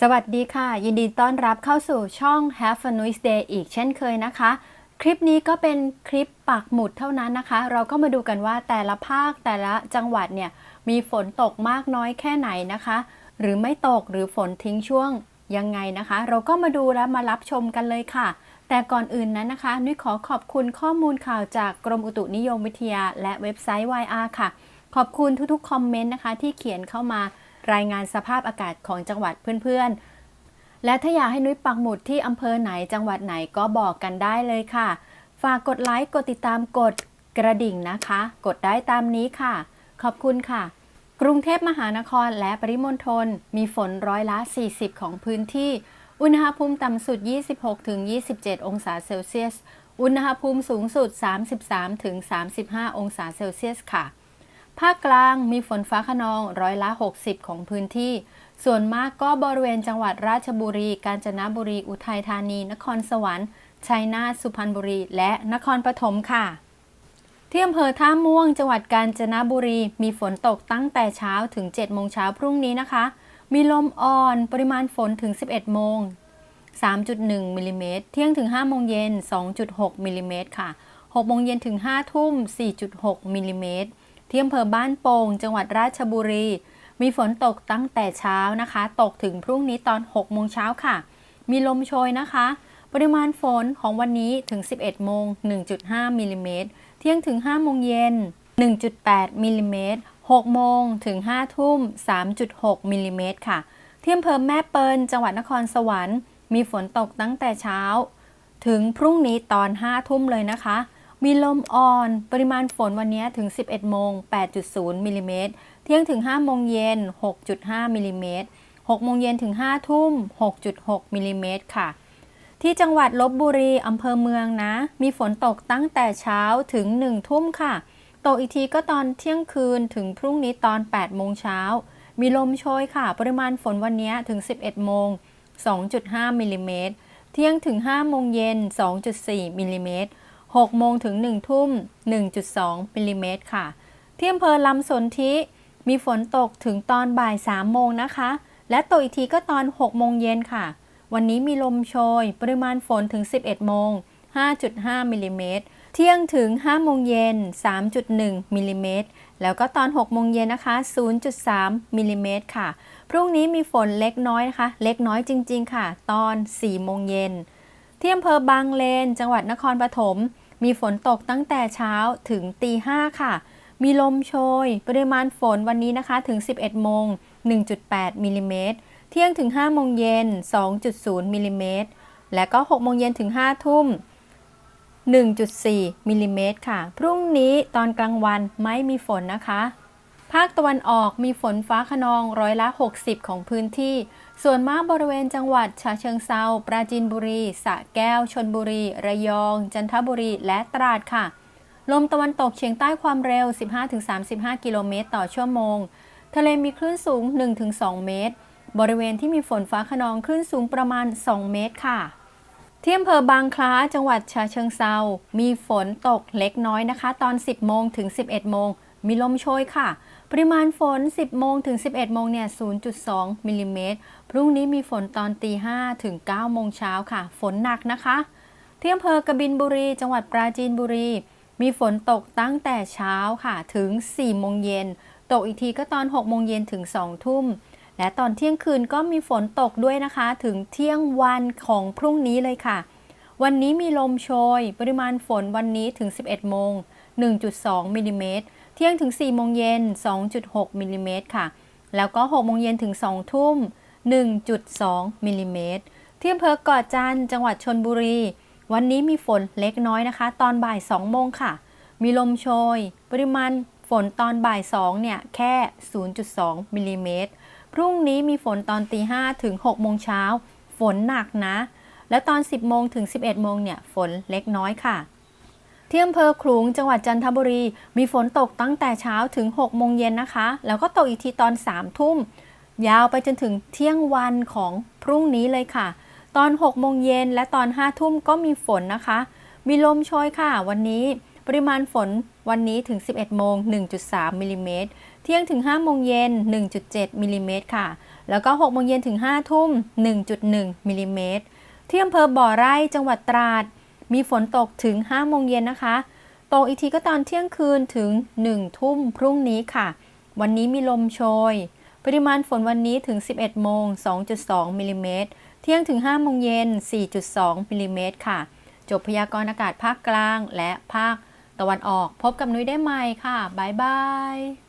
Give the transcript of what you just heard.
สวัสดีค่ะ ยินดีต้อนรับเข้าสู่ช่อง Have a Nice Day อีกเช่นเคยนะคะ คลิปนี้ก็เป็นคลิปปักหมุดเท่านั้นนะคะ เราก็มาดูกันว่าแต่ละภาคแต่ละจังหวัดเนี่ย มีฝนตกมากน้อยแค่ไหนนะคะ หรือไม่ตกหรือฝนทิ้งช่วงยังไงนะคะ เราก็มาดูและมารับชมกันเลยค่ะ แต่ก่อนอื่นนั้นนะคะ นุ้ยขอขอบคุณข้อมูลข่าวจากกรมอุตุนิยมวิทยา และเว็บไซต์ YR ค่ะ ขอบคุณทุกๆคอมเมนต์นะคะที่เขียนเข้ามา รายงานสภาพอากาศของจังหวัดเพื่อนๆ และถ้าอยากให้นุ้ยปักหมุดที่อำเภอไหนจังหวัดไหนก็บอกกันได้เลยค่ะ ฝากกดไลค์กดติดตามกดกระดิ่งนะคะ กดได้ตามนี้ค่ะ ขอบคุณค่ะ กรุงเทพมหานครและปริมณฑลมีฝนร้อยละ 40 ของพื้นที่ อุณหภูมิต่ำสุด 26-27 องศาเซลเซียส อุณหภูมิสูงสุด 33-35 องศาเซลเซียสค่ะ ภาคกลางมีฝนฟ้าขนองร้อยละ 60 ของพื้นที่ ส่วนมากก็บริเวณจังหวัดราชบุรี กาญจนบุรี อุทัยธานี นครสวรรค์ชัยนาท สุพรรณบุรี และนครปฐมค่ะ ที่อำเภอท่าม่วง จังหวัดกาญจนบุรี มีฝนตกตั้งแต่เช้าถึง 7 โมงเช้าพรุ่งนี้นะคะ มีลมอ่อนปริมาณฝนถึง 11 โมง 3.1มิลลิเมตร เที่ยงถึง 5 โมงเย็น 2.6มิลลิเมตรค่ะ 6 โมงเย็นถึง 5 ทุ่ม 4.6มิลลิเมตร ที่อำเภอบ้านโป่งจังหวัดราชบุรี มีฝนตกตั้งแต่เช้านะคะ ตกถึงพรุ่งนี้ตอน 6 โมงเช้าค่ะ มีลมโชยนะคะ ปริมาณฝนของวันนี้ถึง 11 โมง 1.5มิลลิเมตร เที่ยงถึง 5 โมงเย็น 1.8มิลลิเมตร 6 โมงถึง 5 ทุ่ม 3.6มิลลิเมตรค่ะ ที่อำเภอแม่เปิลจังหวัดนครสวรรค์ มีฝนตกตั้งแต่เช้า ถึงพรุ่งนี้ตอน 5 ทุ่มเลยนะคะ มีลมอ่อน ปริมาณฝนวันนี้ถึง 11 โมง 8.0มิลลิเมตร เที่ยงถึง 5 โมงเย็น 6.5มิลลิเมตร 6 โมงเย็นถึง 5 ทุ่ม 6.6มิลลิเมตรค่ะ ที่จังหวัดลบบุรีอำเภอเมืองนะ มีฝนตกตั้งแต่เช้าถึง 1 ทุ่มค่ะ ตกอีกทีก็ตอนเที่ยงคืนถึงพรุ่งนี้ตอน 8 โมงเช้า มีลมโชยค่ะ ปริมาณฝนวันนี้ถึง 11 โมง 2.5มิลลิเมตร เที่ยงถึง 5 โมงเย็น 2.4มิลลิเมตร 6 โมงถึง 1 ทุ่ม 1.2มิลลิเมตรค่ะ ที่อำเภอลำสนธิมีฝนตกถึงตอนบ่าย 3 โมงนะคะ และตกอีกทีก็ตอน 6 โมงเย็นค่ะ วันนี้มีลมโชย ปริมาณฝนถึง 11 โมง 5.5มิลลิเมตร เที่ยงถึง 5 โมงเย็น 3.1มิลลิเมตร แล้วก็ตอน 6 โมงเย็นนะคะ 0.3มิลลิเมตรค่ะ พรุ่งนี้มีฝนเล็กน้อยนะคะ เล็กน้อยจริง ๆ ค่ะ ตอน 4 โมงเย็นที่อำเภอบางเลน จังหวัดนครปฐม มีฝนตกตั้งแต่เช้าถึงตีห้าค่ะ มีลมโชย ปริมาณฝนวันนี้นะคะถึง 11 โมง 1.8 มิลลิเมตร เที่ยงถึง 5 โมงเย็น 2.0 มิลลิเมตร และก็ 6 โมงเย็นถึง 5 ทุ่ม 1.4 มิลลิเมตรค่ะ พรุ่งนี้ตอนกลางวันไม่มีฝนนะคะาคตะวันออกมีฝนฟ้าขนองร้อยละ 60 ของพื้นที่ ส่วนมากบริเวณจังหวัดฉะเชิงเซาปราจีนบุรี สระแก้ว ชนบุรี ระยอง จันทบุรี และตราดค่ะ ลมตะวันตกเฉียงใต้ความเร็ว 15-35 กิโลเมตรต่อชั่วโมง ทะเลมีคลื่นสูง 1-2 เมตร บริเวณที่มีฝนฟ้าขนองคลื่นสูงประมาณ 2 เมตรค่ะที่อำเภอบางคล้าจังหวัดฉะเชิงเซา มีฝนตกเล็กน้อยนะคะ ตอน 10 โมงถึง 11 โมง มีลมโชยค่ะ ปริมาณฝน 10 โมงถึง 11 โมงเนี่ย 0.2 มิลลิเมตร พรุ่งนี้มีฝนตอนตี 5 ถึง 9 โมงเช้าค่ะ ฝนหนักนะคะ ที่อำเภอกบินบุรี จังหวัดปราจีนบุรี มีฝนตกตั้งแต่เช้าค่ะ ถึง 4 โมงเย็น ตกอีกทีก็ตอน 6 โมงเย็นถึง 2 ทุ่ม และตอนเที่ยงคืนก็มีฝนตกด้วยนะคะ ถึงเที่ยงวันของพรุ่งนี้เลยค่ะ วันนี้มีลมโชย ปริมาณฝนวันนี้ถึง 11 โมง 1.2 มิลลิเมตร เที่ยงถึง 4 โมงเย็น 2.6 มิลลิเมตรค่ะ แล้วก็ 6 โมงเย็นถึง 2 ทุ่ม 1.2 มิลลิเมตร ที่อำเภอกาะจันจังหวัดชนบุรี วันนี้มีฝนเล็กน้อยนะคะ ตอนบ่าย 2 โมงค่ะ มีลมโชย ปริมาณฝนตอนบ่าย 2 เนี่ย แค่ 0.2 มิลลิเมตร พรุ่งนี้มีฝนตอนตี 5 ถึง 6 โมงเช้า ฝนหนักนะ และตอน 10 โมงถึง 11 โมงเนี่ย ฝนเล็กน้อยค่ะ ที่อำเภอขลุงจังหวัดจันทบุรี มีฝนตกตั้งแต่เช้าถึง 6 โมงเย็นนะคะ แล้วก็ตกอีกทีตอน 3 ทุ่ม ยาวไปจนถึงเที่ยงวันของพรุ่งนี้เลยค่ะ ตอน 6 โมงเย็นและตอน 5 ทุ่มก็มีฝนนะคะ มีลมโชยค่ะ วันนี้ปริมาณฝนวันนี้ถึง 11 โมง 1.3 มิลลิเมตร เที่ยงถึง 5 โมงเย็น 1.7 มิลลิเมตรค่ะ แล้วก็ 6 โมงเย็นถึง 5 ทุ่ม 1.1 มิลลิเมตร ที่อำเภอบ่อไร่จังหวัดตราด มีฝนตกถึง 5 โมงเย็นนะคะ ตกอีกทีก็ตอนเที่ยงคืนถึง 1 ทุ่มพรุ่งนี้ค่ะ วันนี้มีลมโชย ปริมาณฝนวันนี้ถึง 11 โมง 2.2 มิลลิเมตร เที่ยงถึง 5 โมงเย็น 4.2 มิลลิเมตรค่ะ จบพยากรณ์อากาศภาคกลางและภาคตะวันออก พบกับนุ้ยได้ใหม่ค่ะ บ๊ายบาย